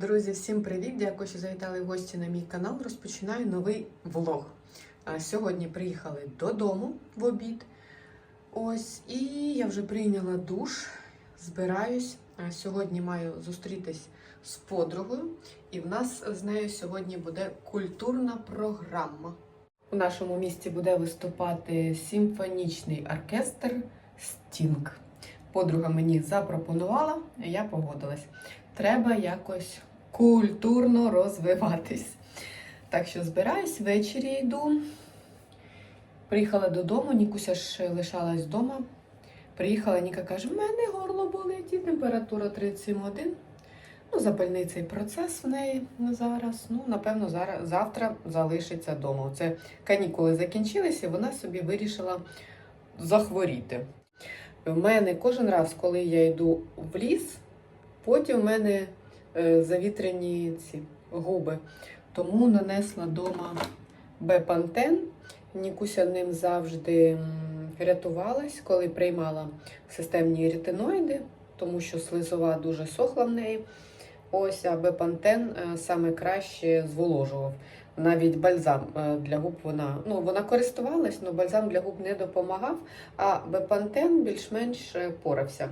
Друзі, всім привіт! Дякую, що завітали гості на мій канал. Розпочинаю новий влог. Сьогодні приїхали додому в обід. Ось, і я вже прийняла душ, збираюсь. Сьогодні маю зустрітись з подругою, і в нас з нею сьогодні буде культурна програма. У нашому місті буде виступати симфонічний оркестр Стінг. Подруга мені запропонувала, я погодилась треба якось культурно розвиватись. Так що збираюсь, ввечері йду. Приїхала додому, Нікуся ж лишалась вдома. Приїхала, Ніка каже, в мене горло болить і температура 37,1. Ну, запальний цей процес в неї зараз. Ну, напевно, зараз, завтра залишиться вдома. Це канікули закінчилися, і вона собі вирішила захворіти. В мене кожен раз, коли я йду в ліс, Потім в мене е, завітряні ці губи. Тому нанесла вдома Бепантен. Нікуся ним завжди рятувалась, коли приймала системні ретиноїди, тому що слизова дуже сохла в неї. Ось, а Бепантен е, саме краще зволожував. Навіть бальзам е, для губ вона ну вона користувалась, але бальзам для губ не допомагав. А Бепантен більш-менш порався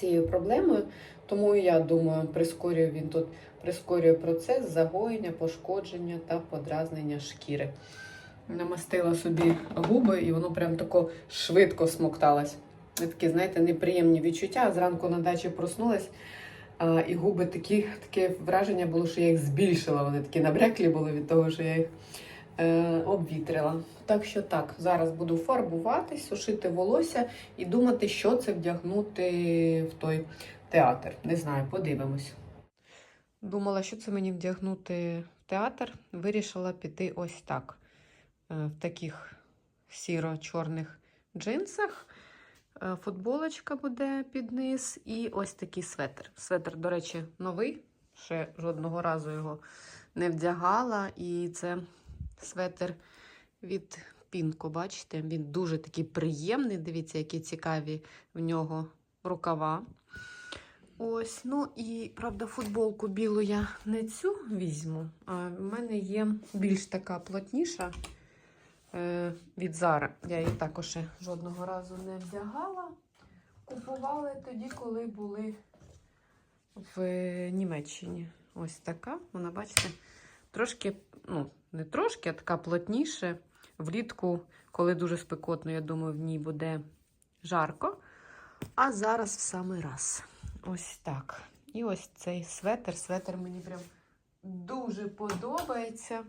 цією проблемою. Тому я думаю, прискорює він тут прискорює процес загоєння, пошкодження та подразнення шкіри. Намастила собі губи, і воно прям тако швидко смокталось. Такі, знаєте, неприємні відчуття. Зранку на дачі проснулась, а, і губи такі, таке враження було, що я їх збільшила. Вони такі набряклі були від того, що я їх е, обвітрила. Так що так, зараз буду фарбуватись, сушити волосся і думати, що це вдягнути в той театр. Не знаю, подивимось. Думала, що це мені вдягнути в театр. Вирішила піти ось так. Е, В таких сіро-чорних джинсах. Е, Футболочка буде під низ і ось такий светр. Светр, до речі, новий. Ще жодного разу його не вдягала. І це светр від Пінко, бачите? Він дуже такий приємний. Дивіться, які цікаві в нього рукава. Ось, ну і правда, футболку білу я не цю візьму. А в мене є більш така плотніша е, від Зара. Я її також жодного разу не вдягала. Купували тоді, коли були в Німеччині. Ось така. Вона, бачите, трошки, ну, не трошки, а така плотніше. Влітку, коли дуже спекотно, я думаю, в ній буде жарко. А зараз в самий раз. Ось так. І ось цей светр. Светр мені прям дуже подобається.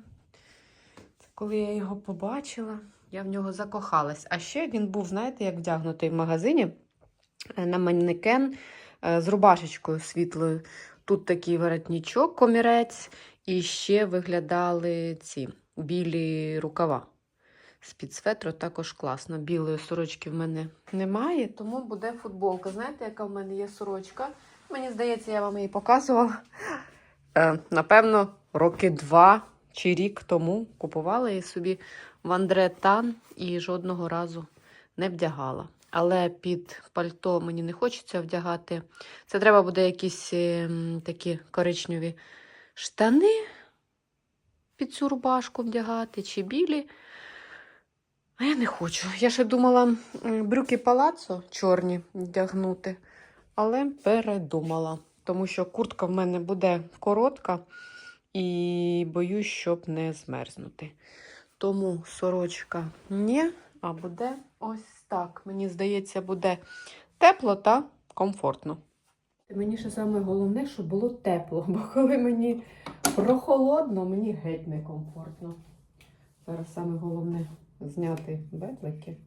Коли я його побачила, я в нього закохалась. А ще він був, знаєте, як вдягнутий в магазині е, на манекен е, з рубашечкою світлою. Тут такий воротничок, комірець, і ще виглядали ці білі рукава. З-під светру також класно. Білої сорочки в мене немає, тому буде футболка. Знаєте, яка в мене є сорочка? Мені здається, я вам її показувала. Е, напевно, роки два чи рік тому купувала її собі в Андре і жодного разу не вдягала. Але під пальто мені не хочеться вдягати. Це треба буде якісь е, такі коричневі штани під цю рубашку вдягати, чи білі. А я не хочу. Я ще думала брюки палацо чорні вдягнути, але передумала, тому що куртка в мене буде коротка і боюсь, щоб не змерзнути. Тому сорочка ні, а буде ось так. Мені здається, буде тепло та комфортно. Мені ще саме головне, щоб було тепло, бо коли мені прохолодно, мені геть некомфортно. Зараз саме головне зняти бедлики.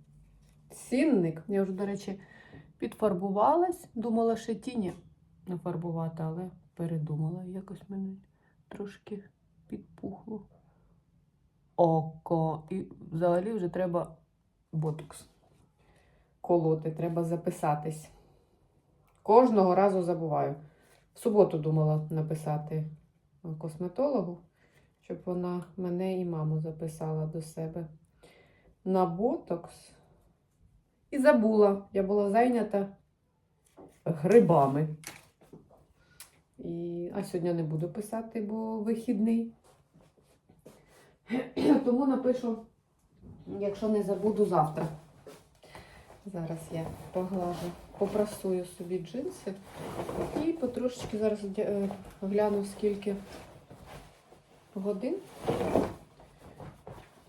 Цінник. Я вже, до речі, підфарбувалась. Думала, ще тіні нафарбувати, але передумала. Якось мене трошки підпухло. Око. І взагалі вже треба ботокс колоти, треба записатись. Кожного разу забуваю. В суботу думала написати косметологу, щоб вона мене і маму записала до себе на ботокс. І забула, я була зайнята грибами. І... А сьогодні не буду писати, бо вихідний. Тому напишу, якщо не забуду завтра. Зараз я поглажу, попрасую собі джинси і потрошечки зараз е, гляну, скільки годин.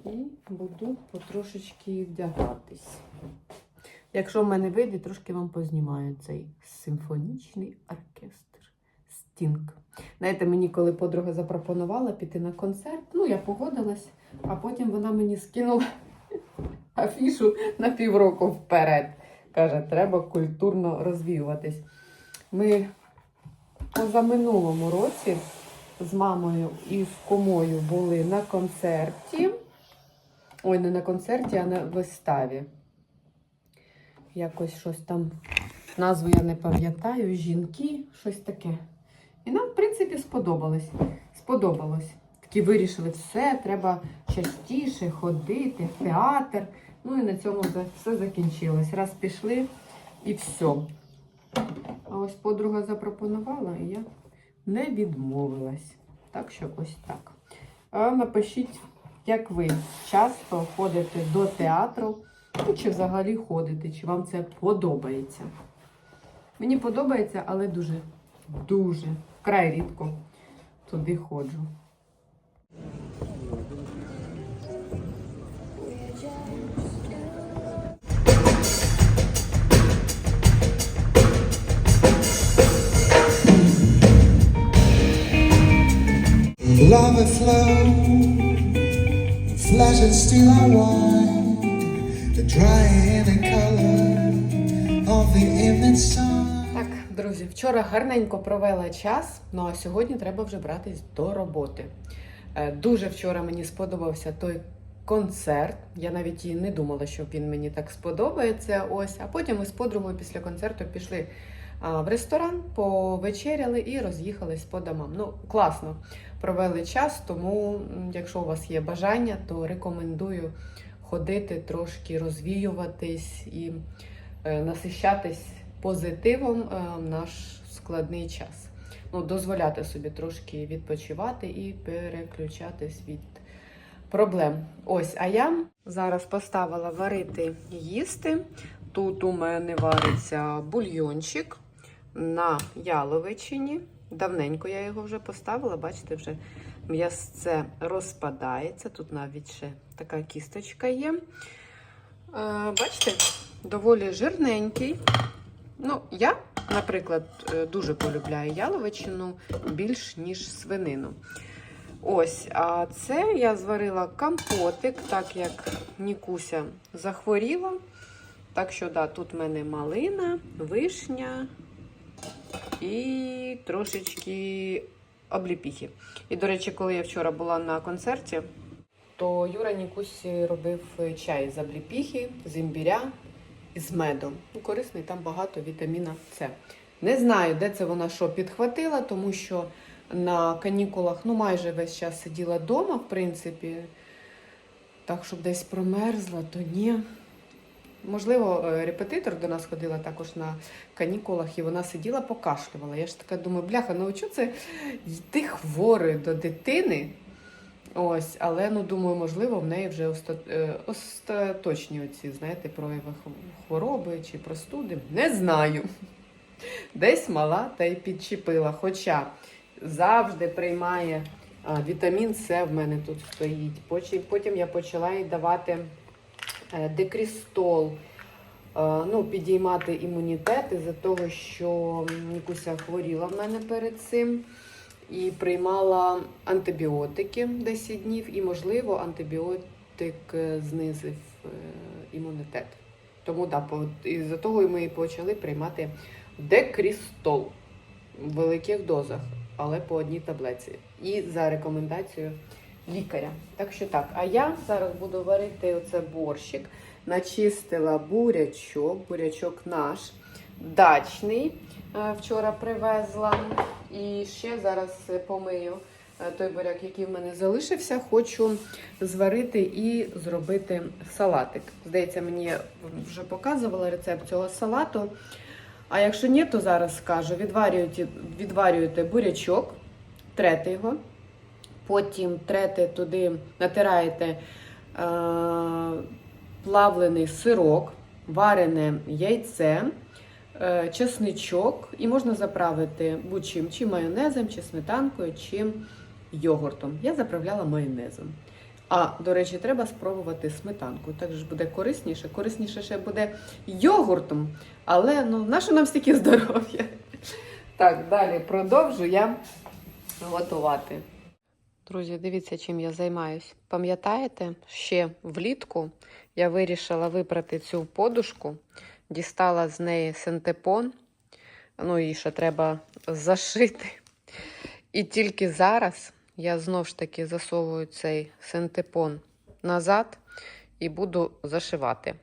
І буду потрошечки вдягатись. Якщо в мене вийде, трошки вам познімаю цей симфонічний оркестр Стінг. Знаєте, мені коли подруга запропонувала піти на концерт, ну я погодилась, а потім вона мені скинула афішу на півроку вперед. Каже, треба культурно розвіюватись. Ми позаминулому році з мамою і з кумою були на концерті. Ой, не на концерті, а на виставі. Якось щось там, назву я не пам'ятаю, жінки, щось таке. І нам, в принципі, сподобалось. Сподобалось. Такі вирішили, все, треба частіше ходити, в театр. Ну і на цьому все закінчилось. Раз пішли і все. А ось подруга запропонувала, і я не відмовилась. Так що ось так. А напишіть, як ви часто ходите до театру, ну, чи взагалі ходите, чи вам це подобається. Мені подобається, але дуже, дуже, вкрай рідко туди ходжу. Lava flow, flesh and steel are wine, the drying in color of the evening sun. Так, друзі, вчора гарненько провела час, ну а сьогодні треба вже братись до роботи. Е, Дуже вчора мені сподобався той концерт. Я навіть і не думала, що він мені так сподобається. Ось, а потім ми з подругою після концерту пішли в ресторан, повечеряли і роз'їхались по домам. Ну, класно провели час, тому якщо у вас є бажання, то рекомендую ходити трошки розвіюватись і е, насищатись позитивом е, в наш складний час. Ну, дозволяти собі трошки відпочивати і переключатись від проблем. Ось, а я зараз поставила варити їсти. Тут у мене вариться бульйончик на яловичині. Давненько я його вже поставила, бачите, вже м'ясце розпадається. Тут навіть ще така кісточка є. Е, Бачите, доволі жирненький. Ну, я, наприклад, е, дуже полюбляю яловичину більш ніж свинину. Ось, а це я зварила компотик, так як Нікуся захворіла. Так що, да, тут в мене малина, вишня і трошечки обліпіхи. І, до речі, коли я вчора була на концерті, то Юра Нікусі робив чай з обліпіхи, з імбіря і з медом. Ну, корисний, там багато вітаміна С. Не знаю, де це вона що підхватила, тому що на канікулах ну, майже весь час сиділа вдома, в принципі. Так, щоб десь промерзла, то ні. Можливо, е, репетитор до нас ходила також на канікулах, і вона сиділа, покашлювала. Я ж така думаю, бляха, ну чого це йти хворою до дитини? Ось, але ну думаю, можливо, в неї вже е, остаточні оці, знаєте, прояви хвороби чи простуди. Не знаю. Десь мала та й підчепила. Хоча завжди приймає а, вітамін С в мене тут стоїть. Потім, я почала їй давати декрістол. е, Ну, підіймати імунітет із-за того, що Нікуся хворіла в мене перед цим і приймала антибіотики 10 днів, і, можливо, антибіотик е, знизив е, імунітет. Тому да, із-за того ми і почали приймати декрістол в великих дозах, але по одній таблетці. І за рекомендацією лікаря. Так що так, а я зараз буду варити оце борщик. Начистила бурячок, бурячок наш дачний. е, Вчора привезла. І ще зараз помию е, той буряк, який в мене залишився. Хочу зварити і зробити салатик. Здається, мені вже показувала рецепт цього салату. А якщо ні, то зараз скажу: відварюєте, відварюєте бурячок, трете його, потім трете туди, натираєте е, плавлений сирок, варене яйце, е, чесничок, і можна заправити будь-чим, чи майонезом, чи сметанкою, чи йогуртом. Я заправляла майонезом. А, до речі, треба спробувати сметанку. Так ж буде корисніше. Корисніше ще буде йогуртом. Але ну, наше нам стільки здоров'я. Так, далі продовжу я готувати. Друзі, дивіться, чим я займаюсь. Пам'ятаєте, ще влітку я вирішила випрати цю подушку, дістала з неї синтепон, ну і ще треба зашити. І тільки зараз я знов ж таки засовую цей синтепон назад і буду зашивати.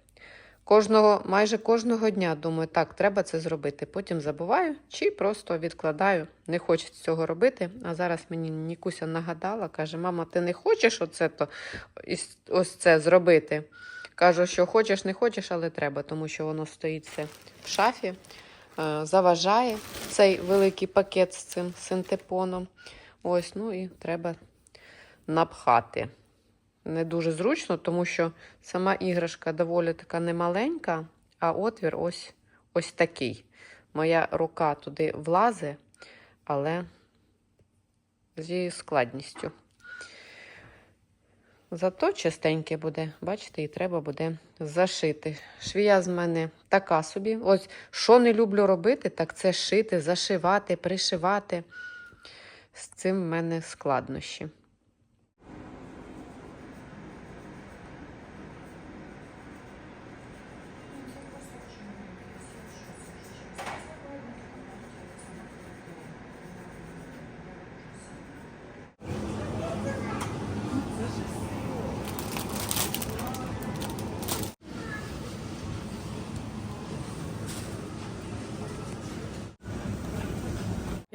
Кожного, майже кожного дня думаю, так, треба це зробити. Потім забуваю чи просто відкладаю. Не хочеться цього робити. А зараз мені Нікуся нагадала, каже: мама, ти не хочеш оце то, ось- це зробити? Кажу, що хочеш, не хочеш, але треба, тому що воно стоїть все в шафі, е, заважає цей великий пакет з цим синтепоном. Ось, ну і треба напхати. Не дуже зручно, тому що сама іграшка доволі така немаленька, а отвір ось, ось такий. Моя рука туди влазе, але зі складністю. Зато чистеньке буде, бачите, і треба буде зашити. Швія з мене така собі. Ось що не люблю робити, так це шити, зашивати, пришивати. З цим в мене складнощі.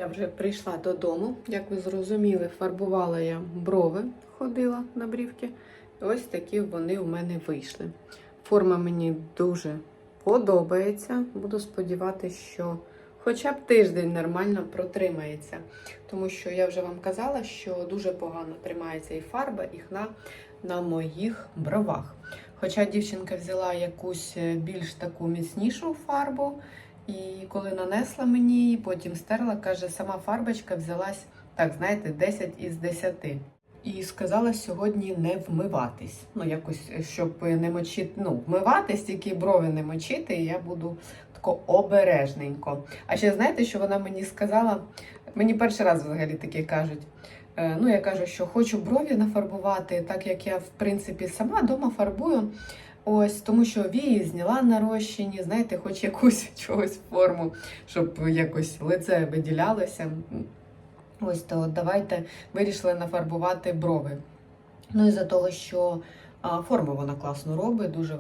Я вже прийшла додому. Як ви зрозуміли, фарбувала я брови, ходила на брівки. Ось такі вони у мене вийшли. Форма мені дуже подобається. Буду сподіватися, що хоча б тиждень нормально протримається. Тому що я вже вам казала, що дуже погано тримається і фарба, і хна на моїх бровах. Хоча дівчинка взяла якусь е, більш таку міцнішу фарбу, і коли нанесла мені потім стерла, каже, сама фарбочка взялась, так, знаєте, 10 із 10. І сказала сьогодні не вмиватись. Ну, якось, щоб не мочити, ну, вмиватись, тільки брови не мочити, і я буду тако обережненько. А ще знаєте, що вона мені сказала? Мені перший раз взагалі таке кажуть. Е, Ну, я кажу, що хочу брові нафарбувати, так як я, в принципі, сама вдома фарбую. Ось, тому що вії зняла на розчині, знаєте, хоч якусь чогось форму, щоб якось лице виділялося. Ось то давайте вирішили нафарбувати брови. Ну і за того, що а, форму вона класно робить, дуже,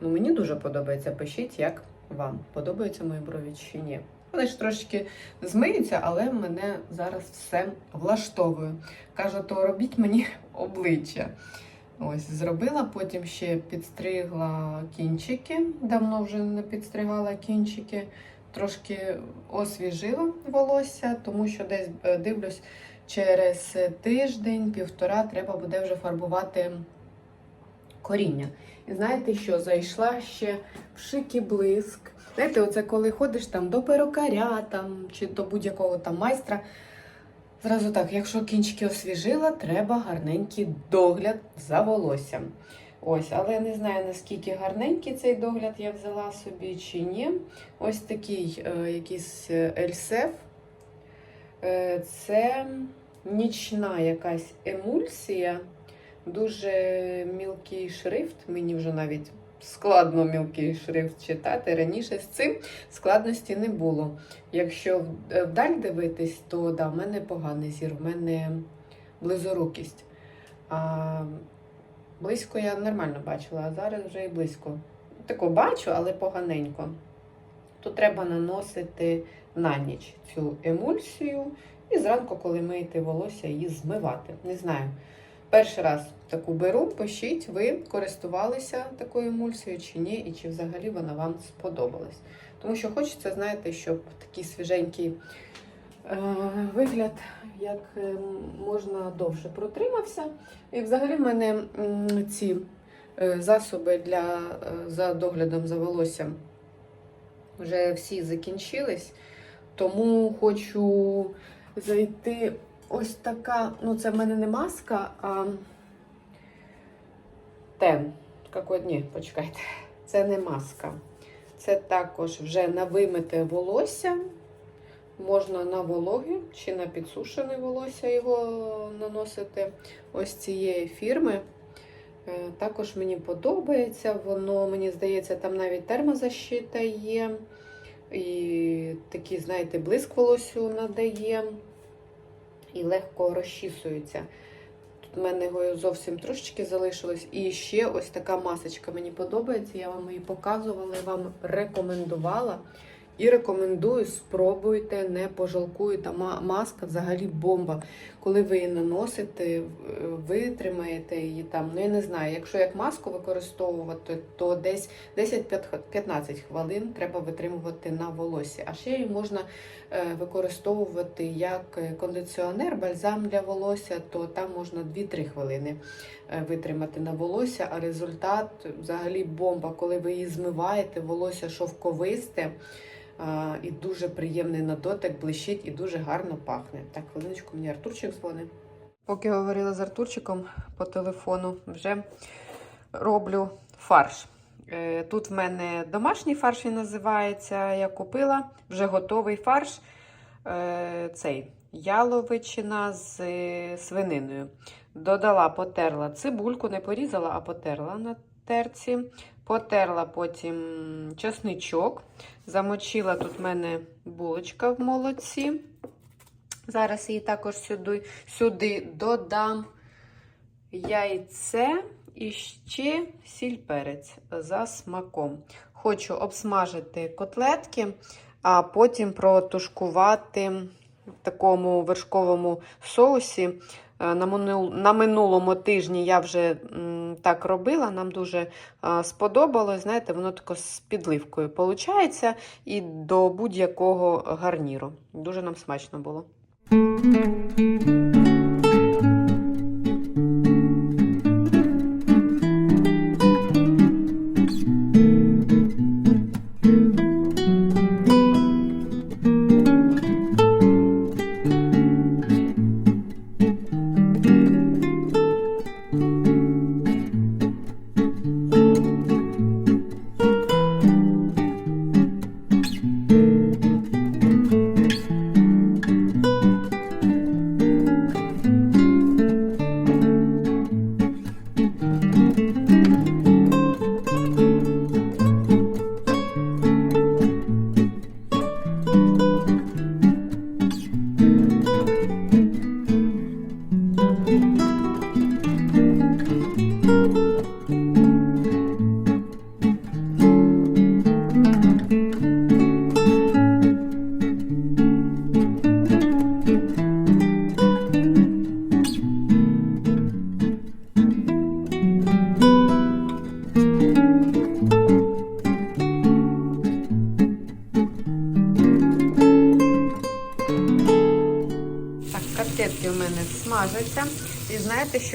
ну мені дуже подобається. Пишіть, як вам подобаються мої брові чи ні. Вони ж трошки змиються, але мене зараз все влаштовує. Каже, то робіть мені обличчя. Ось, зробила, потім ще підстригла кінчики. Давно вже не підстригала кінчики. Трошки освіжила волосся, тому що десь е, дивлюсь, через тиждень, півтора треба буде вже фарбувати коріння. І знаєте що? Зайшла ще в шикий блиск. Знаєте, оце коли ходиш там до перукаря там, чи до будь-якого там майстра. Зразу так, якщо кінчики освіжила, треба гарненький догляд за волоссям. Ось, але я не знаю, наскільки гарненький цей догляд я взяла собі чи ні. Ось такий е, якийсь е, ельсеф. Е, це нічна якась емульсія, дуже мілкий шрифт. Мені вже навіть складно мілкий шрифт читати. Раніше з цим складності не було. Якщо е, вдаль дивитись, то да, в мене поганий зір, в мене близорукість. А близько я нормально бачила, а зараз вже і близько. Тако бачу, але поганенько. Тут треба наносити на ніч цю емульсію і зранку, коли миєте волосся, її змивати. Не знаю. Перший раз таку беру, пишіть, ви користувалися такою емульсією чи ні, і чи взагалі вона вам сподобалась. Тому що хочеться, знаєте, щоб такий свіженький е, вигляд як е, можна довше протримався. І взагалі в мене ці е, засоби для е, за доглядом за волоссям вже всі закінчились. Тому хочу зайти ось така. Ну, це в мене не маска, а тен. Какой? Ні, почекайте. Це не маска. Це також вже на вимите волосся. Можна на вологе чи на підсушене волосся його наносити ось цієї фірми. Е, Також мені подобається, воно, мені здається, там навіть термозащита є. І такий, знаєте, блиск волосю надає і легко розчісується. Тут в мене його зовсім трошечки залишилось. І ще ось така масочка мені подобається. Я вам її показувала і вам рекомендувала. І рекомендую, спробуйте, не пожалкуйте. Маска взагалі бомба. Коли ви її наносите, в- витримаєте її там. Ну я не знаю, якщо як маску використовувати, то десь 10-15 хвилин треба витримувати на волосі. А ще її можна е, використовувати як е, кондиціонер, бальзам для волосся, то там можна 2-3 хвилини е, витримати на волосся, а результат взагалі бомба, коли ви її змиваєте, волосся шовковисте. І дуже приємний на дотик, блищить і дуже гарно пахне. Так, хвилиночку, мені Артурчик дзвонить. Поки говорила з Артурчиком по телефону, вже роблю фарш. Е, Тут в мене домашній фарш він називається. Я купила вже готовий фарш. Е, Цей яловичина з е, свининою. Додала, потерла цибульку, не порізала, а потерла на терці. Потерла потім чесничок. Замочила тут в мене булочка в молоці. Зараз її також сюди, сюди додам яйце і ще сіль перець за смаком. Хочу обсмажити котлетки, а потім протушкувати в такому вершковому соусі. Е, На минулому тижні я вже так робила, нам дуже сподобалось. Знаєте, воно тако з підливкою виходить і до будь-якого гарніру. Дуже нам смачно було.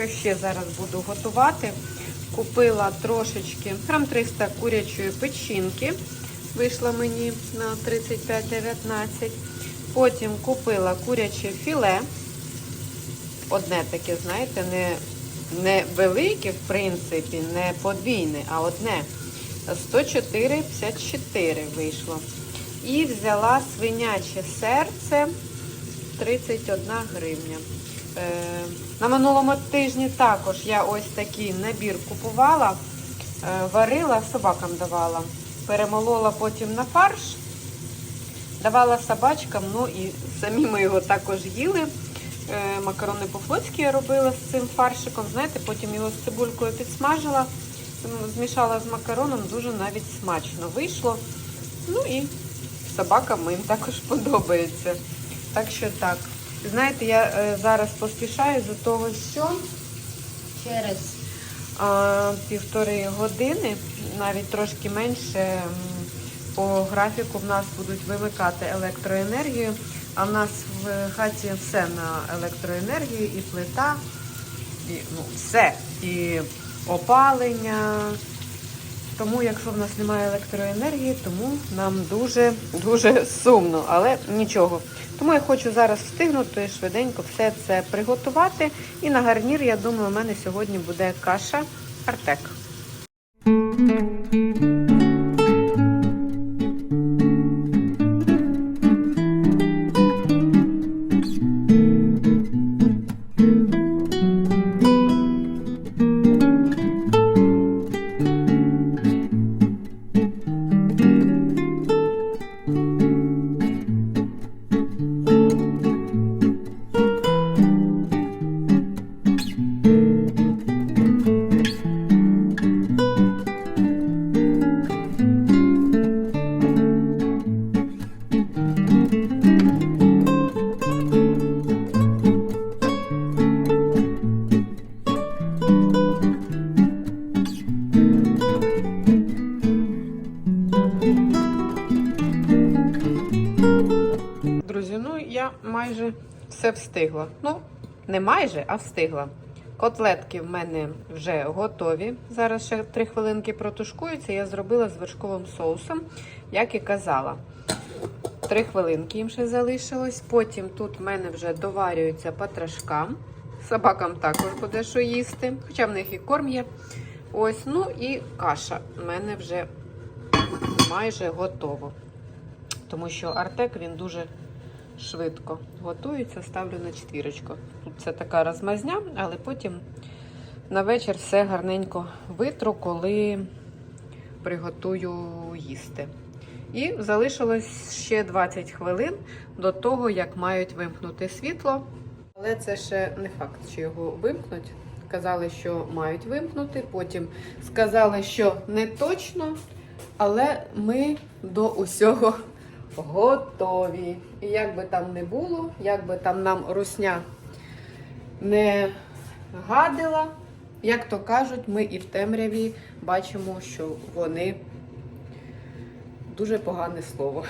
Що ще зараз буду готувати? Купила трошечки, грам 300 курячої печінки. Вийшла мені на 35,19. Потім купила куряче філе. Одне таке, знаєте, не, не велике, в принципі, не подвійне, а одне. 104,54 вийшло. І взяла свиняче серце 31 гривня. На минулому тижні також я ось такий набір купувала, е, варила, собакам давала. Перемолола потім на фарш, давала собачкам, ну і самі ми його також їли. Е, макарони по-флотськи я робила з цим фаршиком. Знаєте, потім його з цибулькою підсмажила, змішала з макароном, дуже навіть смачно вийшло. Ну і собакам моїм також подобається. Так що так. Знаєте, я е, зараз поспішаю за того, що через е, півтори години, навіть трошки менше, по графіку в нас будуть вимикати електроенергію, а в нас в хаті все на електроенергію, і плита, і ну, все. І опалення. Тому, якщо в нас немає електроенергії, тому нам дуже дуже сумно, але нічого. Тому я хочу зараз встигнути швиденько все це приготувати. І на гарнір, я думаю, у мене сьогодні буде каша Артек. Майже все встигла. Ну, не майже, а встигла. Котлетки в мене вже готові. Зараз ще 3 хвилинки протушкуються. Я зробила з вершковим соусом, як і казала. 3 хвилинки їм ще залишилось. Потім тут в мене вже доварюється патрашка. Собакам також буде що їсти, хоча в них і корм є. Ось, ну і каша в мене вже майже готово. Тому що Артек він дуже швидко готується, ставлю на четвірочку. Тут це така розмазня, але потім на вечір все гарненько витру, коли приготую їсти. І залишилось ще 20 хвилин до того, як мають вимкнути світло. Але це ще не факт, чи його вимкнуть. Казали, що мають вимкнути, потім сказали, що не точно, але ми до усього готові. І як би там не було, як би там нам русня не гадила, як то кажуть, ми і в темряві бачимо, що вони дуже погане слово.